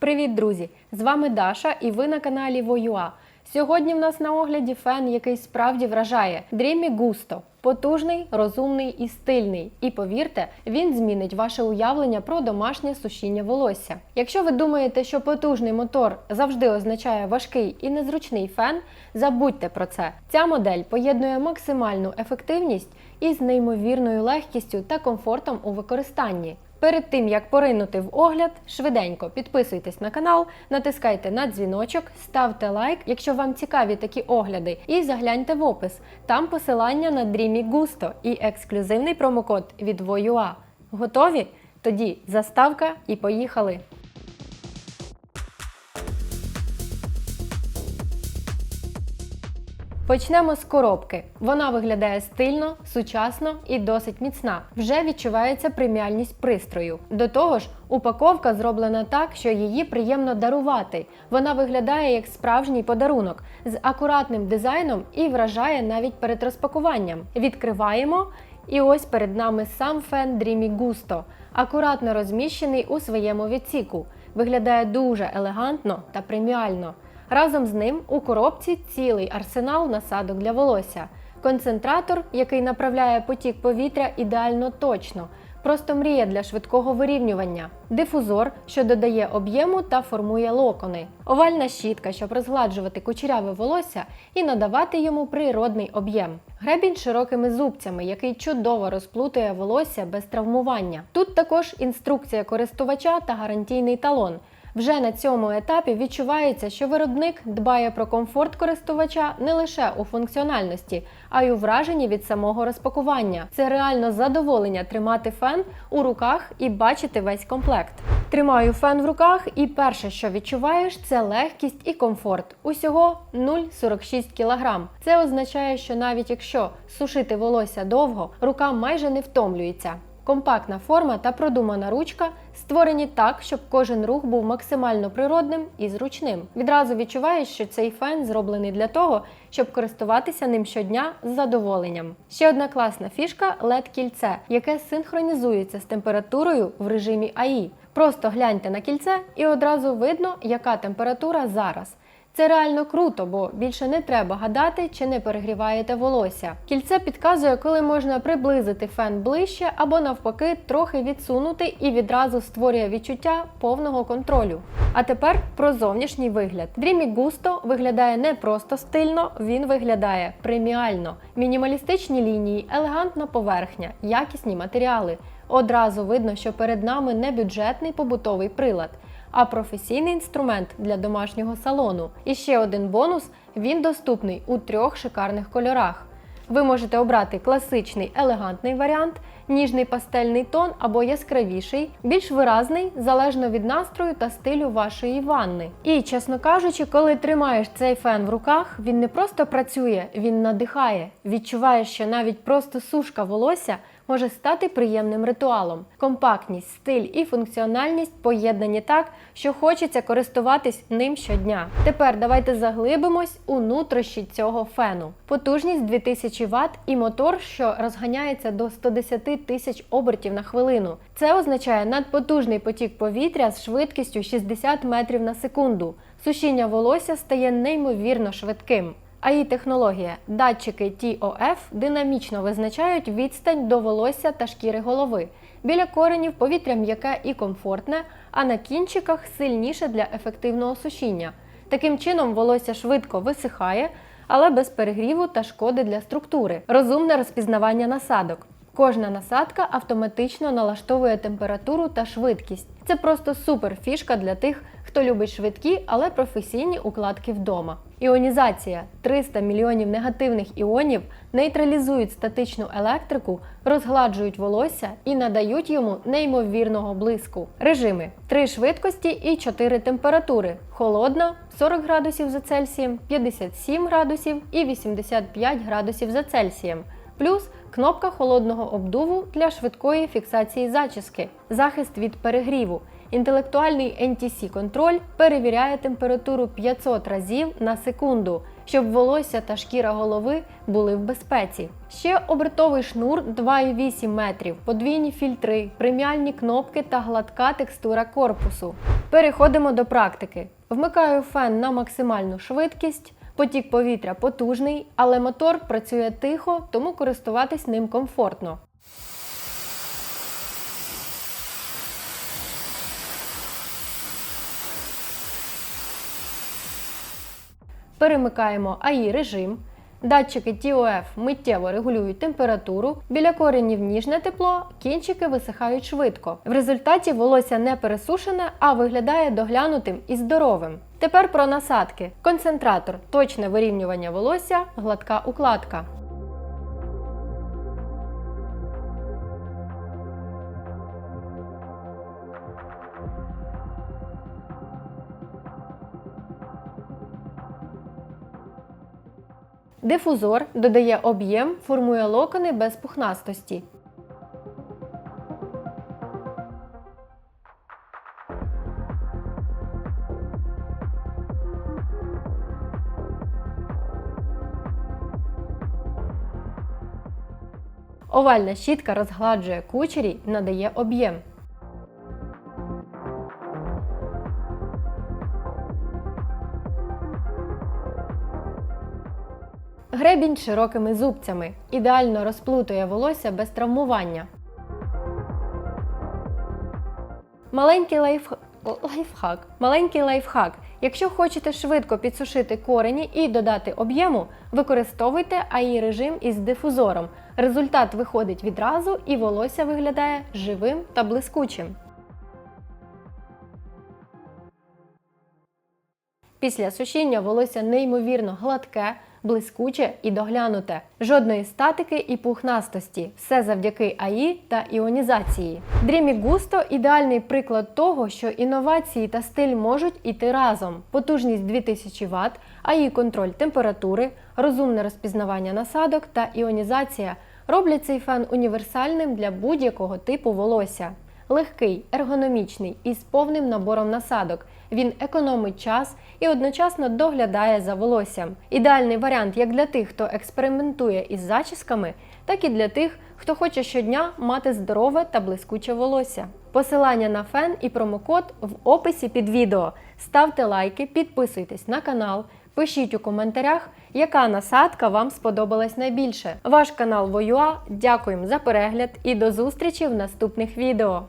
Привіт, друзі! З вами Даша і ви на каналі Воюа. Сьогодні в нас на огляді фен, який справді вражає Dreamy Gusto. Потужний, розумний і стильний. І повірте, він змінить ваше уявлення про домашнє сушіння волосся. Якщо ви думаєте, що потужний мотор завжди означає важкий і незручний фен, забудьте про це. Ця модель поєднує максимальну ефективність із неймовірною легкістю та комфортом у використанні. Перед тим як поринути в огляд, швиденько підписуйтесь на канал, натискайте на дзвіночок, ставте лайк, якщо вам цікаві такі огляди, і загляньте в опис. Там посилання на Dreamy Gusto і ексклюзивний промокод від Voyua. Готові? Тоді заставка і поїхали! Почнемо з коробки. Вона виглядає стильно, сучасно і досить міцна. Вже відчувається преміальність пристрою. До того ж, упаковка зроблена так, що її приємно дарувати. Вона виглядає як справжній подарунок з акуратним дизайном і вражає навіть перед розпакуванням. Відкриваємо. І ось перед нами сам фен Dreamy Gusto, акуратно розміщений у своєму відсіку. Виглядає дуже елегантно та преміально. Разом з ним у коробці цілий арсенал насадок для волосся, концентратор, який направляє потік повітря ідеально точно, просто мрія для швидкого вирівнювання, дифузор, що додає об'єму та формує локони, овальна щітка, щоб розгладжувати кучеряве волосся і надавати йому природний об'єм. Гребінь широкими зубцями, який чудово розплутує волосся без травмування. Тут також інструкція користувача та гарантійний талон. Вже на цьому етапі відчувається, що виробник дбає про комфорт користувача не лише у функціональності, а й у враженні від самого розпакування. Це реально задоволення тримати фен у руках і бачити весь комплект. Тримаю фен в руках, і перше, що відчуваєш, це легкість і комфорт. Усього 0,46 кг. Це означає, що навіть якщо сушити волосся довго, рука майже не втомлюється. Компактна форма та продумана ручка створені так, щоб кожен рух був максимально природним і зручним. Відразу відчуваєш, що цей фен зроблений для того, щоб користуватися ним щодня з задоволенням. Ще одна класна фішка led кільце, яке синхронізується з температурою в режимі АІ. Просто гляньте на кільце і одразу видно, яка температура зараз. Це реально круто, бо більше не треба гадати, чи не перегріваєте волосся. Кільце підказує, коли можна приблизити фен ближче або навпаки трохи відсунути і відразу створює відчуття повного контролю. А тепер про зовнішній вигляд. Dreamy Gusto виглядає не просто стильно, він виглядає преміально. Мінімалістичні лінії, елегантна поверхня, якісні матеріали. Одразу видно, що перед нами не бюджетний побутовий прилад а професійний інструмент для домашнього салону. І ще один бонус: він доступний у трьох шикарних кольорах. Ви можете обрати класичний елегантний варіант, ніжний пастельний тон або яскравіший, більш виразний, залежно від настрою та стилю вашої ванни. І, чесно кажучи, коли тримаєш цей фен в руках, він не просто працює, він надихає. Відчуваєш, що навіть просто сушка волосся може стати приємним ритуалом. Компактність, стиль і функціональність поєднані так, що хочеться користуватись ним щодня. Тепер давайте заглибимось у нутрощі цього фену. Потужність 2000 Вт і мотор, що розганяється до 110 тисяч обертів на хвилину. Це означає надпотужний потік повітря з швидкістю 60 метрів на секунду. Сушіння волосся стає неймовірно швидким. АІ технологія. Датчики TOF динамічно визначають відстань до волосся та шкіри голови. Біля коренів повітря м'яке і комфортне, а на кінчиках сильніше для ефективного сушіння. Таким чином волосся швидко висихає, але без перегріву та шкоди для структури. Розумне розпізнавання насадок. Кожна насадка автоматично налаштовує температуру та швидкість. Це просто супер фішка для тих, хто любить швидкі, але професійні укладки вдома. Іонізація 300 мільйонів негативних іонів нейтралізують статичну електрику, розгладжують волосся і надають йому неймовірного блиску. Режими: 3 швидкості і 4 температури: холодна 40 градусів за Цельсієм, 57 градусів і 85 градусів за Цельсієм. Плюс кнопка холодного обдуву для швидкої фіксації зачіски, захист від перегріву. Інтелектуальний NTC контроль перевіряє температуру 500 разів на секунду. щоб волосся та шкіра голови були в безпеці. Ще обертовий шнур 2,8 метрів, подвійні фільтри, преміальні кнопки та гладка текстура корпусу. Переходимо до практики. Вмикаю фен на максимальну швидкість. Потік повітря потужний, але мотор працює тихо, тому користуватись ним комфортно. Перемикаємо АІ режим. Датчики TOF миттєво регулюють температуру, біля коренів ніжне тепло, кінчики висихають швидко. В результаті волосся не пересушене, а виглядає доглянутим і здоровим. Тепер про насадки. Концентратор точне вирівнювання волосся, гладка укладка. Дифузор додає об'єм, формує локони без пухнастості. Овальна щітка розгладжує кучері і надає об'єм. Гребінь широкими зубцями. Ідеально розплутує волосся без травмування. Маленький лайф... лайфхак. Маленький лайфхак. Якщо хочете швидко підсушити корені і додати об'єму, використовуйте АІ режим із дифузором. Результат виходить відразу і волосся виглядає живим та блискучим. Після сушіння волосся неймовірно гладке, блискуче і доглянуте. Жодної статики і пухнастості. Все завдяки АІ та іонізації. Dreamy Gusto – ідеальний приклад того, що інновації та стиль можуть іти разом. Потужність 2000 Вт, АІ контроль температури, розумне розпізнавання насадок та іонізація роблять цей фен універсальним для будь-якого типу волосся. Легкий, ергономічний і з повним набором насадок. Він економить час і одночасно доглядає за волоссям. Ідеальний варіант як для тих, хто експериментує із зачісками, так і для тих, хто хоче щодня мати здорове та блискуче волосся. Посилання на фен і промокод в описі під відео. Ставте лайки, підписуйтесь на канал, пишіть у коментарях, яка насадка вам сподобалась найбільше. Ваш канал Воюа. Дякуємо за перегляд і до зустрічі в наступних відео.